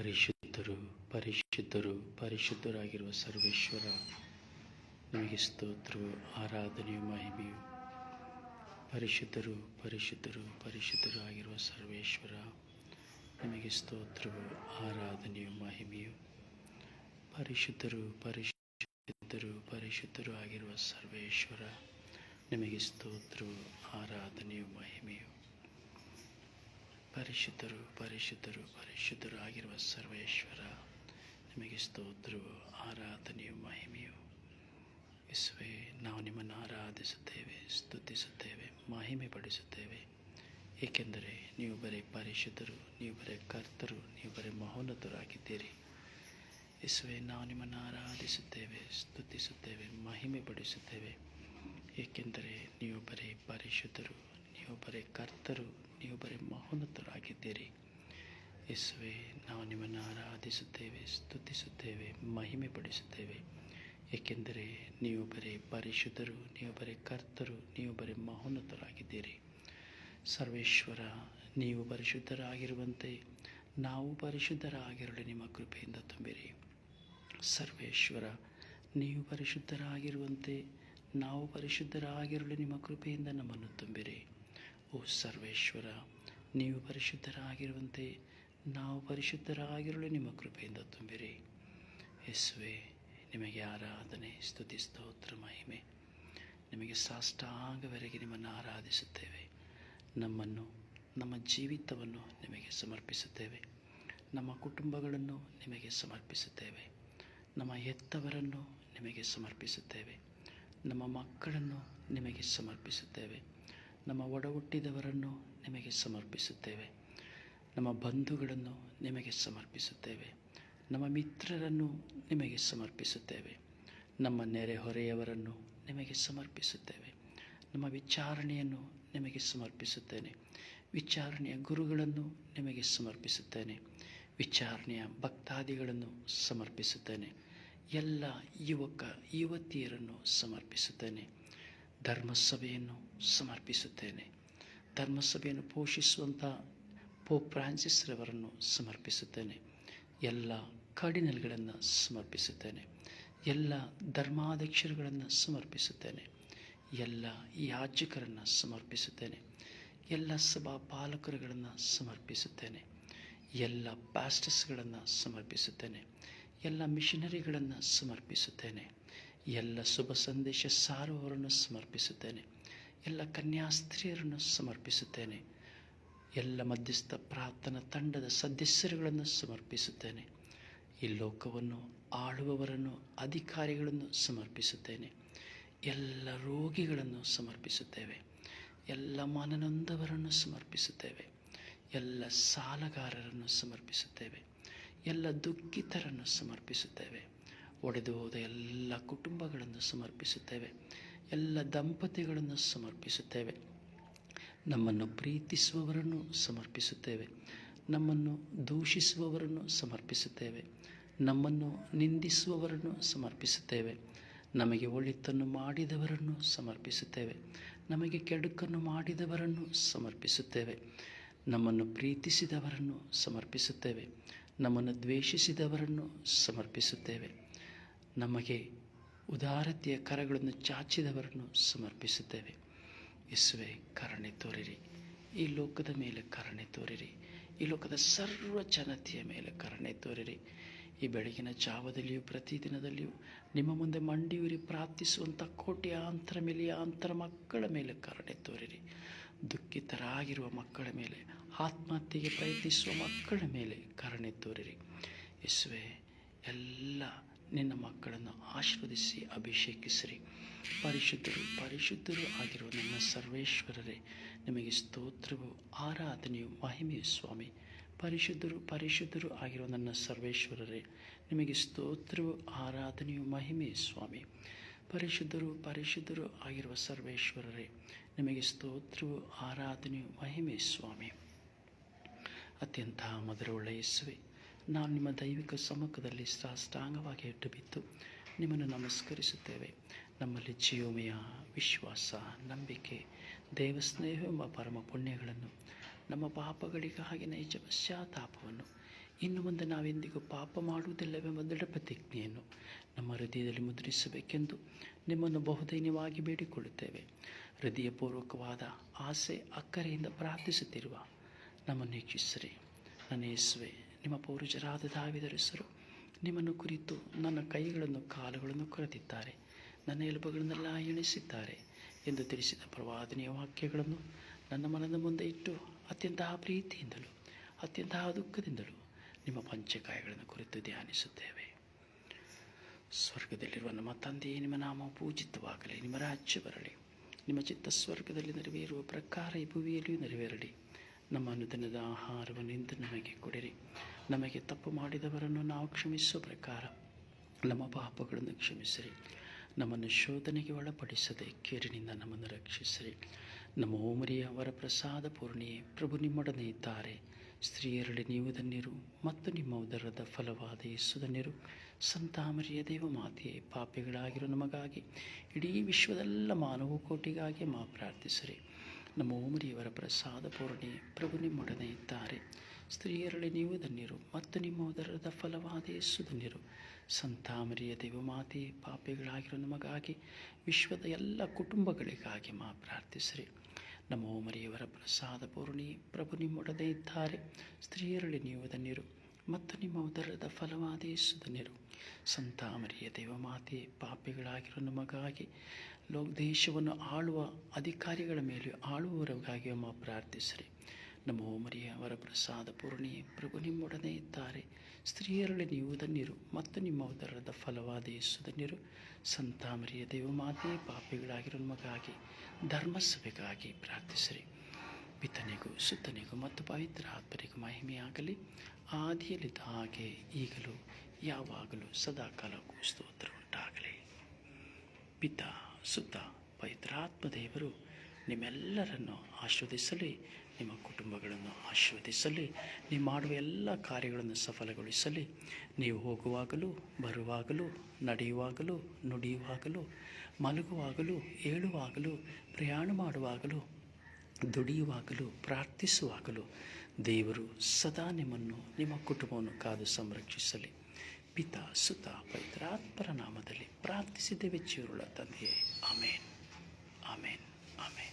ಪರಿಶುದ್ಧರು ಪರಿಶುದ್ಧರು, ಪರಿಶುದ್ಧರಾಗಿರುವ ಸರ್ವೇಶ್ವರ, ನಿಮಗೆ ಸ್ತೋತ್ರವು, ಆರಾಧನೆಯು, ಮಹಿಮೆಯು. ಪರಿಶುದ್ಧರು ಪರಿಶುದ್ಧರು ಪರಿಶುದ್ಧರು ಆಗಿರುವ ಸರ್ವೇಶ್ವರ, ನಿಮಗೆ ಸ್ತೋತ್ರವು, ಆರಾಧನೆಯು, ಮಹಿಮೆಯು. ಪರಿಶುದ್ಧರು ಪರಿಶುದ್ಧರು ಪರಿಶುದ್ಧರು ಆಗಿರುವ ಸರ್ವೇಶ್ವರ, ನಿಮಗೆ ಸ್ತೋತ್ರವು, ಆರಾಧನೆಯು, ಮಹಿಮೆಯು. ಪರಿಶುದ್ಧರು ಪರಿಶುದ್ಧರು ಪರಿಶುದ್ಧರು ಆಗಿರುವ ಸರ್ವೇಶ್ವರ, ನಿಮಗೆ ಸ್ತೋತ್ರವು, ಆರಾಧನೆಯು, ಮಹಿಮೆಯು ಇಸುವೆ. ನಾವು ನಿಮ್ಮನ್ನು ಆರಾಧಿಸುತ್ತೇವೆ, ಸ್ತುತಿಸುತ್ತೇವೆ ಮಹಿಮೆ ಪಡಿಸುತ್ತೇವೆ ಏಕೆಂದರೆ ನೀವು ಬರೀ ಪರಿಶುದ್ಧರು, ನೀವು ಬರೀ ಕರ್ತರು, ನೀವು ಬರೀ ಮಹೋನ್ನತರಾಗಿದ್ದೀರಿ. ಇಸುವೆ, ನಾವು ನಿಮ್ಮನ್ನು ಆರಾಧಿಸುತ್ತೇವೆ, ಸ್ತುತಿಸುತ್ತೇವೆ ಮಹಿಮೆ ಪಡಿಸುತ್ತೇವೆ ಏಕೆಂದರೆ ನೀವು ಬರೀ ಪರಿಶುದ್ಧರು, ನೀವು ಬರೀ ಕರ್ತರು ನೀವು ಬರೀ ಮಹೋನ್ನತರಾಗಿದ್ದೀರಿ. ಯೇಸುವೆ, ನಾವು ನಿಮ್ಮನ್ನು ಆರಾಧಿಸುತ್ತೇವೆ, ಸ್ತುತಿಸುತ್ತೇವೆ ಮಹಿಮೆ ಪಡಿಸುತ್ತೇವೆ ಏಕೆಂದರೆ ನೀವು ಬರೀ ಪರಿಶುದ್ಧರು ನೀವು ಬರೀ ಕರ್ತರು ನೀವು ಬರೀ ಮಹೋನ್ನತರಾಗಿದ್ದೀರಿ. ಸರ್ವೇಶ್ವರ, ನೀವು ಪರಿಶುದ್ಧರಾಗಿರುವಂತೆ, ನಾವು ಪರಿಶುದ್ಧರಾಗಿರಲು ನಿಮ್ಮ ಕೃಪೆಯಿಂದ ತುಂಬಿರಿ. ಸರ್ವೇಶ್ವರ, ನೀವು ಪರಿಶುದ್ಧರಾಗಿರುವಂತೆ, ನಾವು ಪರಿಶುದ್ಧರಾಗಿರಲು ನಿಮ್ಮ ಕೃಪೆಯಿಂದ ನಮ್ಮನ್ನು ತುಂಬಿರಿ. ಓ ಸರ್ವೇಶ್ವರ, ನೀವು ಪರಿಶುದ್ಧರಾಗಿರುವಂತೆ, ನಾವು ಪರಿಶುದ್ಧರಾಗಿರಲು, ನಿಮ್ಮ ಕೃಪೆಯಿಂದ ತುಂಬಿರಿ. ಯೇಸುವೆ, ನಿಮಗೆ ಆರಾಧನೆ, ಸ್ತುತಿ, ಸ್ತೋತ್ರ, ಮಹಿಮೆ. ನಿಮಗೆ ಸಾಷ್ಟಾಂಗವರೆಗೆ ನಿಮ್ಮನ್ನು ಆರಾಧಿಸುತ್ತೇವೆ. ನಮ್ಮನ್ನು, ನಮ್ಮ ಜೀವಿತವನ್ನು ನಿಮಗೆ ಸಮರ್ಪಿಸುತ್ತೇವೆ. ನಮ್ಮ ಕುಟುಂಬಗಳನ್ನು ನಿಮಗೆ ಸಮರ್ಪಿಸುತ್ತೇವೆ. ನಮ್ಮ ಹೆತ್ತವರನ್ನು ನಿಮಗೆ ಸಮರ್ಪಿಸುತ್ತೇವೆ. ನಮ್ಮ ಮಕ್ಕಳನ್ನು ನಿಮಗೆ ಸಮರ್ಪಿಸುತ್ತೇವೆ. ನಮ್ಮ ಒಡಹುಟ್ಟಿದವರನ್ನು ನಿಮಗೆ ಸಮರ್ಪಿಸುತ್ತೇವೆ. ನಮ್ಮ ಬಂಧುಗಳನ್ನು ನಿಮಗೆ ಸಮರ್ಪಿಸುತ್ತೇವೆ. ನಮ್ಮ ಮಿತ್ರರನ್ನು ನಿಮಗೆ ಸಮರ್ಪಿಸುತ್ತೇವೆ. ನಮ್ಮ ನೆರೆಹೊರೆಯವರನ್ನು ನಿಮಗೆ ಸಮರ್ಪಿಸುತ್ತೇವೆ. ನಮ್ಮ ವಿಚಾರಣೆಯನ್ನು ನಿಮಗೆ ಸಮರ್ಪಿಸುತ್ತೇನೆ. ವಿಚಾರಣೆಯ ಗುರುಗಳನ್ನು ನಿಮಗೆ ಸಮರ್ಪಿಸುತ್ತೇನೆ. ವಿಚಾರಣೆಯ ಭಕ್ತಾದಿಗಳನ್ನು ಸಮರ್ಪಿಸುತ್ತೇನೆ. ಎಲ್ಲ ಯುವಕ, ಯುವತಿಯರನ್ನು ಸಮರ್ಪಿಸುತ್ತೇನೆ. ಧರ್ಮಸಭೆಯನ್ನು ಸಮರ್ಪಿಸುತ್ತೇನೆ. ಧರ್ಮಸಭೆಯನ್ನು ಪೋಷಿಸುವಂಥ ಪೋಪ್ ಫ್ರಾನ್ಸಿಸ್ ರವರನ್ನು ಸಮರ್ಪಿಸುತ್ತೇನೆ. ಎಲ್ಲ ಕಾರ್ಡಿನಲ್ಗಳನ್ನು ಸಮರ್ಪಿಸುತ್ತೇನೆ. ಎಲ್ಲ ಧರ್ಮಾಧ್ಯಕ್ಷರುಗಳನ್ನು ಸಮರ್ಪಿಸುತ್ತೇನೆ. ಎಲ್ಲ ಯಾಜಕರನ್ನು ಸಮರ್ಪಿಸುತ್ತೇನೆ. ಎಲ್ಲ ಸಭಾ ಪಾಲಕರುಗಳನ್ನು ಸಮರ್ಪಿಸುತ್ತೇನೆ. ಎಲ್ಲ ಪ್ಯಾಸ್ಟರ್ಸ್ಗಳನ್ನು ಸಮರ್ಪಿಸುತ್ತೇನೆ. ಎಲ್ಲ ಮಿಷನರಿಗಳನ್ನು ಸಮರ್ಪಿಸುತ್ತೇನೆ. ಎಲ್ಲ ಶುಭ ಸಂದೇಶ ಸಾರುವವರನ್ನು ಸಮರ್ಪಿಸುತ್ತೇನೆ. ಎಲ್ಲ ಕನ್ಯಾಸ್ತ್ರೀಯರನ್ನು ಸಮರ್ಪಿಸುತ್ತೇನೆ. ಎಲ್ಲ ಮಧ್ಯಸ್ಥ ಪ್ರಾರ್ಥನಾ ತಂಡದ ಸದಸ್ಯರುಗಳನ್ನು ಸಮರ್ಪಿಸುತ್ತೇನೆ. ಈ ಲೋಕವನ್ನು ಆಳುವವರನ್ನು, ಅಧಿಕಾರಿಗಳನ್ನು ಸಮರ್ಪಿಸುತ್ತೇನೆ. ಎಲ್ಲ ರೋಗಿಗಳನ್ನು ಸಮರ್ಪಿಸುತ್ತೇವೆ. ಎಲ್ಲ ಮನನೊಂದವರನ್ನು ಸಮರ್ಪಿಸುತ್ತೇವೆ. ಎಲ್ಲ ಸಾಲಗಾರರನ್ನು ಸಮರ್ಪಿಸುತ್ತೇವೆ. ಎಲ್ಲ ದುಃಖಿತರನ್ನು ಸಮರ್ಪಿಸುತ್ತೇವೆ. ಒಡೆದು ಹೋದ ಎಲ್ಲ ಕುಟುಂಬಗಳನ್ನು ಸಮರ್ಪಿಸುತ್ತೇವೆ. ಎಲ್ಲ ದಂಪತಿಗಳನ್ನು ಸಮರ್ಪಿಸುತ್ತೇವೆ. ನಮ್ಮನ್ನು ಪ್ರೀತಿಸುವವರನ್ನು ಸಮರ್ಪಿಸುತ್ತೇವೆ. ನಮ್ಮನ್ನು ದೂಷಿಸುವವರನ್ನು ಸಮರ್ಪಿಸುತ್ತೇವೆ. ನಮ್ಮನ್ನು ನಿಂದಿಸುವವರನ್ನು ಸಮರ್ಪಿಸುತ್ತೇವೆ. ನಮಗೆ ಒಳಿತನ್ನು ಮಾಡಿದವರನ್ನು ಸಮರ್ಪಿಸುತ್ತೇವೆ. ನಮಗೆ ಕೆಡುಕನ್ನು ಮಾಡಿದವರನ್ನು ಸಮರ್ಪಿಸುತ್ತೇವೆ. ನಮ್ಮನ್ನು ಪ್ರೀತಿಸಿದವರನ್ನು ಸಮರ್ಪಿಸುತ್ತೇವೆ. ನಮ್ಮನ್ನು ದ್ವೇಷಿಸಿದವರನ್ನು ಸಮರ್ಪಿಸುತ್ತೇವೆ. ನಮಗೆ ಉದಾರತೆಯ ಕರಗಳನ್ನು ಚಾಚಿದವರನ್ನು ಸಮರ್ಪಿಸುತ್ತೇವೆ. ಇಸುವೆ ಕರುಣೆ ತೋರಿರಿ. ಈ ಲೋಕದ ಮೇಲೆ ಕರುಣೆ ತೋರಿರಿ. ಈ ಲೋಕದ ಸರ್ವ ಜನತೆಯ ಮೇಲೆ ಕರುಣೆ ತೋರಿರಿ. ಈ ಬೆಳಗಿನ ಜಾವದಲ್ಲಿಯೂ ಪ್ರತಿದಿನದಲ್ಲಿಯೂ ನಿಮ್ಮ ಮುಂದೆ ಮಂಡಿಯೂರಿ ಪ್ರಾರ್ಥಿಸುವಂಥ ಕೋಟ್ಯಾಂತರ ಮಿಲಿಯಾಂತರ ಮಕ್ಕಳ ಮೇಲೆ ಕರುಣೆ ತೋರಿರಿ. ದುಃಖಿತರಾಗಿರುವ ಮಕ್ಕಳ ಮೇಲೆ, ಆತ್ಮಹತ್ಯೆಗೆ ಪ್ರಯತ್ನಿಸುವ ಮಕ್ಕಳ ಮೇಲೆ ಕರುಣೆ ತೋರಿರಿ. ಯೇಸುವೆ, ಎಲ್ಲ ನಿನ್ನ ಮಕ್ಕಳನ್ನು ಆಶೀರ್ವದಿಸಿ, ಅಭಿಷೇಕಿಸಿರಿ. ಪರಿಶುದ್ಧರು ಪರಿಶುದ್ಧರು ಆಗಿರುವ ನನ್ನ ಸರ್ವೇಶ್ವರರೇ, ನಿಮಗೆ ಸ್ತೋತ್ರವು, ಆರಾಧನೆಯು, ಮಹಿಮೆಯು ಸ್ವಾಮಿ. ಪರಿಶುದ್ಧರು ಪರಿಶುದ್ಧರು ಆಗಿರುವ ನನ್ನ ಸರ್ವೇಶ್ವರರೇ, ನಿಮಗೆ ಸ್ತೋತ್ರವು, ಆರಾಧನೆಯು, ಮಹಿಮೆಯು ಸ್ವಾಮಿ. ಪರಿಶುದ್ಧರು ಪರಿಶುದ್ಧರು ಆಗಿರುವ ಸರ್ವೇಶ್ವರರೇ, ನಿಮಗೆ ಸ್ತೋತ್ರವು, ಆರಾಧನೆಯು, ಮಹಿಮೆಯು ಸ್ವಾಮಿ. ಅತ್ಯಂತ ಮಧುರವುಳ್ಳ ಯೇಸುವೆ ನಾವು ನಿಮ್ಮ ದೈವಿಕ ಸಮ್ಮುಖದಲ್ಲಿ ಸಾಷ್ಟಾಂಗವಾಗಿ ಇಟ್ಟು ಬಿದ್ದು ನಿಮ್ಮನ್ನು ನಮಸ್ಕರಿಸುತ್ತೇವೆ. ನಮ್ಮಲ್ಲಿ ಜೀವಮಯ ವಿಶ್ವಾಸ, ನಂಬಿಕೆ, ದೇವಸ್ನೇಹ ಎಂಬ ಪರಮ ಪುಣ್ಯಗಳನ್ನು, ನಮ್ಮ ಪಾಪಗಳಿಗಾಗಿ ನೈಜ ಪಶ್ಚಾತ್ತಾಪವನ್ನು, ಇನ್ನು ಮುಂದೆ ನಾವೆಂದಿಗೂ ಪಾಪ ಮಾಡುವುದಿಲ್ಲವೆಂಬ ದೃಢ ಪ್ರತಿಜ್ಞೆಯನ್ನು ನಮ್ಮ ಹೃದಯದಲ್ಲಿ ಮುದ್ರಿಸಬೇಕೆಂದು ನಿಮ್ಮನ್ನು ಬಹುದೈನ್ಯವಾಗಿ ಬೇಡಿಕೊಳ್ಳುತ್ತೇವೆ. ಹೃದಯಪೂರ್ವಕವಾದ ಆಸೆ, ಅಕ್ಕರೆಯಿಂದ ಪ್ರಾರ್ಥಿಸುತ್ತಿರುವ ನಮ್ಮನ್ನು ವೀಕ್ಷಿಸಿರಿ ನನ್ನ ಯೇಸುವೆ ನಿಮ್ಮ ಪೌರುಷರಾದ ದಾವಿದರಿಸರು ನಿಮ್ಮನ್ನು ಕುರಿತು ನನ್ನ ಕೈಗಳನ್ನು ಕಾಲುಗಳನ್ನು ಕರೆದಿದ್ದಾರೆ, ನನ್ನ ಎಲುಬುಗಳನ್ನೆಲ್ಲ ಎಣಿಸಿದ್ದಾರೆ ಎಂದು ತಿಳಿಸಿದ ಪ್ರವಾದನೆಯ ವಾಕ್ಯಗಳನ್ನು ನನ್ನ ಮನದ ಮುಂದೆ ಇಟ್ಟು ಅತ್ಯಂತ ಪ್ರೀತಿಯಿಂದಲೂ ಅತ್ಯಂತ ದುಃಖದಿಂದಲೂ ನಿಮ್ಮ ಪಂಚಕಾಯಗಳನ್ನು ಕುರಿತು ಧ್ಯಾನಿಸುತ್ತೇವೆ. ಸ್ವರ್ಗದಲ್ಲಿರುವ ನಮ್ಮ ತಂದೆಯೇ ನಿಮ್ಮ ನಾಮ ಪೂಜಿತವಾಗಲಿ, ನಿಮ್ಮ ರಾಜ್ಯ ಬರಲಿ, ನಿಮ್ಮ ಚಿತ್ತ ಸ್ವರ್ಗದಲ್ಲಿ ನೆರವೇರುವ ಪ್ರಕಾರ ಈ ಭೂಮಿಯಲ್ಲಿಯೂ ನೆರವೇರಲಿ. ನಮ್ಮ ಅನುದಿನದ ಆಹಾರವನ್ನು ಇಂದು ನಮಗೆ ಕೊಡಿರಿ. ನಮಗೆ ತಪ್ಪು ಮಾಡಿದವರನ್ನು ನಾವು ಕ್ಷಮಿಸುವ ಪ್ರಕಾರ ನಮ್ಮ ಪಾಪಗಳನ್ನು ಕ್ಷಮಿಸಿರಿ. ನಮ್ಮನ್ನು ಶೋಧನೆಗೆ ಒಳಪಡಿಸದೆ ಕೇರಿನಿಂದ ನಮ್ಮನ್ನು ರಕ್ಷಿಸಿರಿ. ನಮ್ಮ ಓಮರಿಯ ಅವರ ಪ್ರಸಾದ ಪೂರ್ಣಿಯೇ, ಪ್ರಭು ನಿಮ್ಮೊಡನೆ ಇದ್ದಾರೆ. ಸ್ತ್ರೀಯರಲ್ಲಿ ನೀವು ಧನ್ಯರು ಮತ್ತು ನಿಮ್ಮ ಉದರದ ಫಲವಾದ ಯೇಸು ಸಂತಾಮರಿಯ ದೇವ ಮಾತೆಯೇ, ಪಾಪಿಗಳಾಗಿರೋ ನಮಗಾಗಿ ಇಡೀ ವಿಶ್ವದೆಲ್ಲ ಮಾನವ ಕೋಟಿಗಾಗಿ ಮಾ ಪ್ರಾರ್ಥಿಸಿರಿ. ನಮ್ಮ ಓಮರಿಯವರ ಪ್ರಸಾದ ಪೂರ್ಣಿಯೇ, ಪ್ರಭು ನಿಮ್ಮೊಡನೆ ಇದ್ದಾರೆ. ಸ್ತ್ರೀಯರಲ್ಲಿ ನೀವು ಧನ್ಯರು, ಮತ್ತು ನಿಮ್ಮ ಉದರದ ಫಲವಾದ ಯೇಸು ಧನ್ಯರು ಸಂತಾಮರಿಯ ದೇವಮಾತೆ, ಪಾಪಿಗಳಾಗಿರೋ ನಮಗಾಗಿ, ವಿಶ್ವದ ಎಲ್ಲ ಕುಟುಂಬಗಳಿಗಾಗಿ ಮಾ ಪ್ರಾರ್ಥಿಸ್ರಿ. ನಮ್ಮ ಮರಿಯವರ ಪ್ರಸಾದ ಪೂರ್ಣಿ, ಪ್ರಭು ನಿಮ್ಮೊಡನೆ ಇದ್ದಾರೆ. ಸ್ತ್ರೀಯರಲ್ಲಿ ನೀವು ಧನ್ಯರು, ಮತ್ತು ನಿಮ್ಮ ಉದರದ ಫಲವಾದ ಯೇಸು ಧನ್ಯರು ಸಂತಾಮರಿಯ ದೇವಮಾತೆ, ಪಾಪಿಗಳಾಗಿರೋ ನಮಗಾಗಿ ಲೋ ದೇಶವನ್ನು ಆಳುವ ಅಧಿಕಾರಿಗಳ ಮೇಲೆ ಆಳುವವರಿಗಾಗಿ ಮಾ ಪ್ರಾರ್ಥಿಸಿರಿ. ನಮ್ಮ ಓಮರಿಯ ಅವರ ಪ್ರಸಾದ ಪೂರ್ಣಿ, ಪ್ರಭು ನಿಮ್ಮೊಡನೆ ಇದ್ದಾರೆ. ಸ್ತ್ರೀಯರಲ್ಲಿ ನೀವು ಧನ್ಯರು, ಮತ್ತು ನಿಮ್ಮ ಉದರದ ಫಲವಾದ ಯೇಸು ಧನ್ಯರು. ಸಂತಾಮರಿಯ ದೇವಮಾತೆ ಪಾಪಿಗಳಾಗಿರೋ ನಮಗಾಗಿ ಧರ್ಮಸಭೆಗಾಗಿ ಪ್ರಾರ್ಥಿಸಿರಿ. ಪಿತನಿಗೂ, ಸುತ್ತನಿಗೂ ಮತ್ತು ಪವಿತ್ರ ಆತ್ಮರಿಗೂ ಮಹಿಮೆಯಾಗಲಿ. ಆದಿಯಲ್ಲಿದ್ದ ಹಾಗೆ ಈಗಲೂ, ಯಾವಾಗಲೂ ಸದಾಕಾಲಕ್ಕೂ ಸ್ತೋತ್ರ ಉಂಟಾಗಲಿ. ಪಿತ ಸುತ್ತ ಪವಿತ್ರಾತ್ಮ ದೇವರು, ನಿಮ್ಮೆಲ್ಲರನ್ನು ಆಶೀರ್ವದಿಸಲಿ. ನಿಮ್ಮ ಕುಟುಂಬಗಳನ್ನು ಆಶೀರ್ವದಿಸಲಿ, ನೀವು ಮಾಡುವ ಎಲ್ಲ ಕಾರ್ಯಗಳನ್ನು ಸಫಲಗೊಳಿಸಲಿ. ನೀವು ಹೋಗುವಾಗಲೂ, ಬರುವಾಗಲೂ, ನಡೆಯುವಾಗಲೂ, ನುಡಿಯುವಾಗಲೂ, ಮಲಗುವಾಗಲೂ, ಏಳುವಾಗಲೂ, ಪ್ರಯಾಣ ಮಾಡುವಾಗಲೂ, ದುಡಿಯುವಾಗಲೂ, ಪ್ರಾರ್ಥಿಸುವಾಗಲೂ ದೇವರು ಸದಾ ನಿಮ್ಮನ್ನು, ನಿಮ್ಮ ಕುಟುಂಬವನ್ನು ಕಾದು ಸಂರಕ್ಷಿಸಲಿ. ಪಿತ, ಸುತ ಪವಿತ್ರಾತ್ಮರ ನಾಮದಲ್ಲಿ ಪ್ರಾರ್ಥಿಸಿದ್ದೇವೆ ಚೀರುಳ ತಂದೆಯೇ. ಆಮೇನ್. ಆಮೇನ್. ಆಮೇನ್.